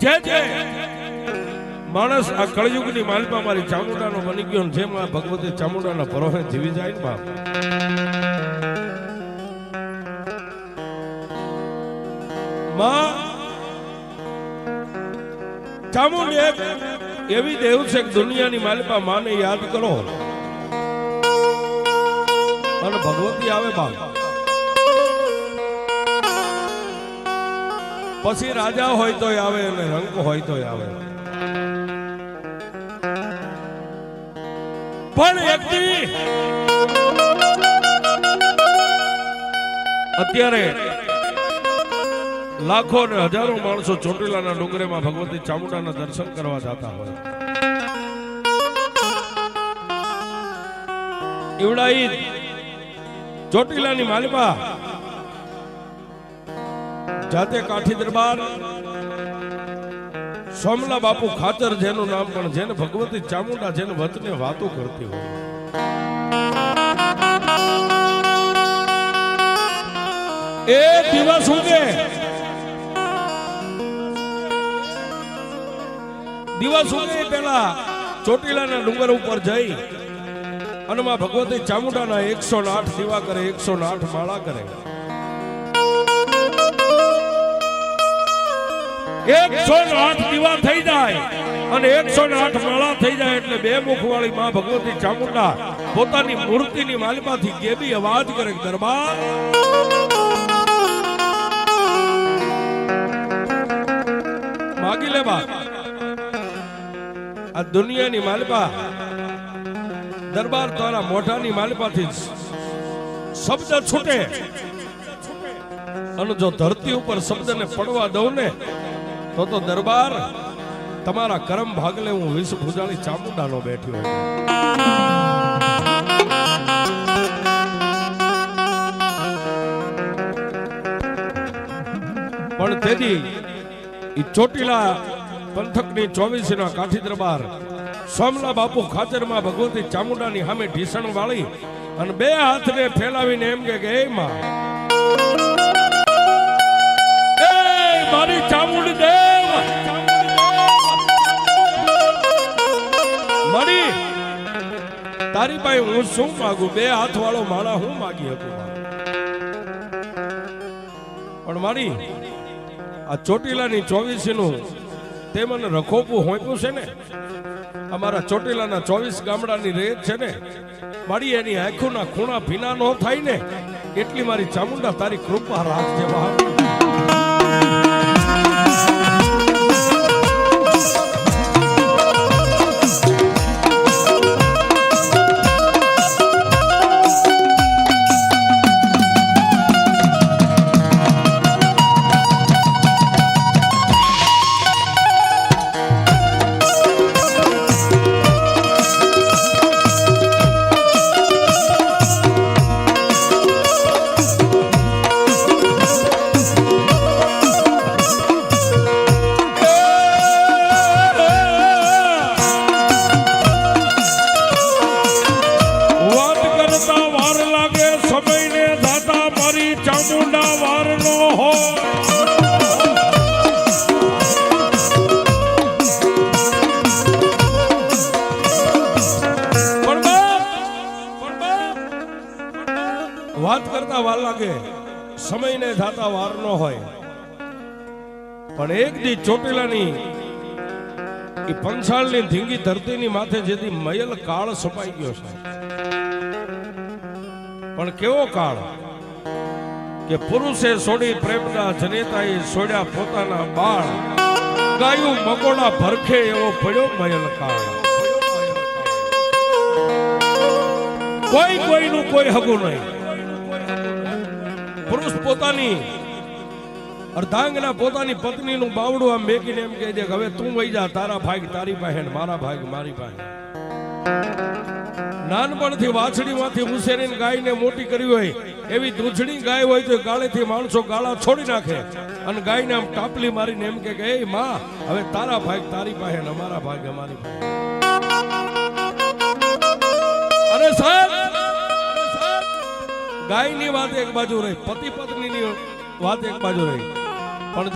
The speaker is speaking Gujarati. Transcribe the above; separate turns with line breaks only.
જે જે માણસ આ કળયુગની માલિપા મારી ચામુંડાનો બની ગયો જેમ આ ભગવતી ચામુંડાના પરોહે જીવી જાય ને બાપ. માં, ચામુંડી એક એવી દેવ છે કે દુનિયાની માલિપા માને યાદ કરો. અને ભગવતી આવે બાપ. પછી રાજા હોય તોય આવે અને રંક હોય તોય આવે. પણ એક અત્યારે લાખો ને હજારો માણસો ચોટીલાના ડુંગરેમાં ભગવતી ચામુંડાના દર્શન કરવા જતા હોય. એવડા ચોટીલાની માલિપા જાતે કાઠી દરબાર સોમલા બાપુ ખાચર જેનું નામ પણ જેને ભગવતી ચામુંડા જેને વતને વાતો કરતી હોય. એ દિવસ ઉગે. દિવસ ઉગે પેલા ચોટીલાના ડુંગર ઉપર જઈ અને માં ભગવતી ચામુંડાના એકસો આઠ સેવા કરે, એકસો આઠ માળા કરે. એકસો આઠ દીવા થઈ જાય અને એકસો આઠ માળા થઈ જાય એટલે બે મુખ વાળી ભગવતી ચામુંડા પોતાની મૂર્તિની માલિપાથી ગેબી અવાજ કરે દરબાર. માગી લે બા આ દુનિયાની માલપા દરબાર તારા મોઢાની માલિપાથી શબ્દ છૂટે. અને જો ધરતી ઉપર શબ્દને પડવા દઉં ને તો તો દરબાર, તમારા કરમ ભાગલે હું વિષ ભુજાળી ચામુંડાનો બેઠ્યો પણ તેથી ઈ ચોટીલા પંથકની ચોવીસના કાઠી દરબાર સોમલા બાપુ ખાચરમાં ભગવતી ચામુંડાની સામે ઢીસણ વાળી અને બે હાથને ફેલાવીને એમ કે, એ માં તારી પાસે હું શું માંગુ? બે હાથ વાળો માળા હું માગી શકું? પણ મારી આ ચોટીલાની ચોવીસી નું તે મને રખોપું હોંપ્યું છે ને? અમારા ચોટીલાના ચોવીસ ગામડાની રેત છે ને? મારી એની આંખોના ખૂણા ભીના ન થાય ને? એટલી મારી ચામુંડા તારી કૃપા રાખજે મહાદેવ વાત કરતા વાર લાગે. સમયને જાતા વાર નો હોય. પણ એક દી ચોટીલાની એ પંસાળની ધીંગી ધરતીની માથે જેથી મયલ કાળ સપાઈ ગયો છે. પણ કેવો કાળ? કે પુરુષે છોડી પ્રેમના જનેતાએ છોડ્યા પોતાના બાળ. ગાયું મકોડા ભરખે એવો પડ્યો મયલ કાળ. કોઈ કોઈનું કોઈ હગું નહીં. પુરુષ પોતાની, અર્ધાંગના પોતાની પત્નીનું બાવડું આમ મેકીને એમ કહે છે કે હવે તું વહી જા, તારા ભાગ તારી પાસે મારા ભાગ મારી પાસે. નાનપણથી વાછડીમાંથી ઉછેરીને ગાયને મોટી કરી હોય, એવી દૂધણી ગાય હોય તો ગાળેથી માણસો ગાળા છોડી નાખે. અને ગાયને આમ ટાપલી મારીને એમ કે, એ માં, હવે તારા ભાગ તારી પાસે અમારા ભાગ અમારી પાસે. ગાયની વાત એક બાજુ રહી પતિ પત્નીની વાત એક બાજુ રહી.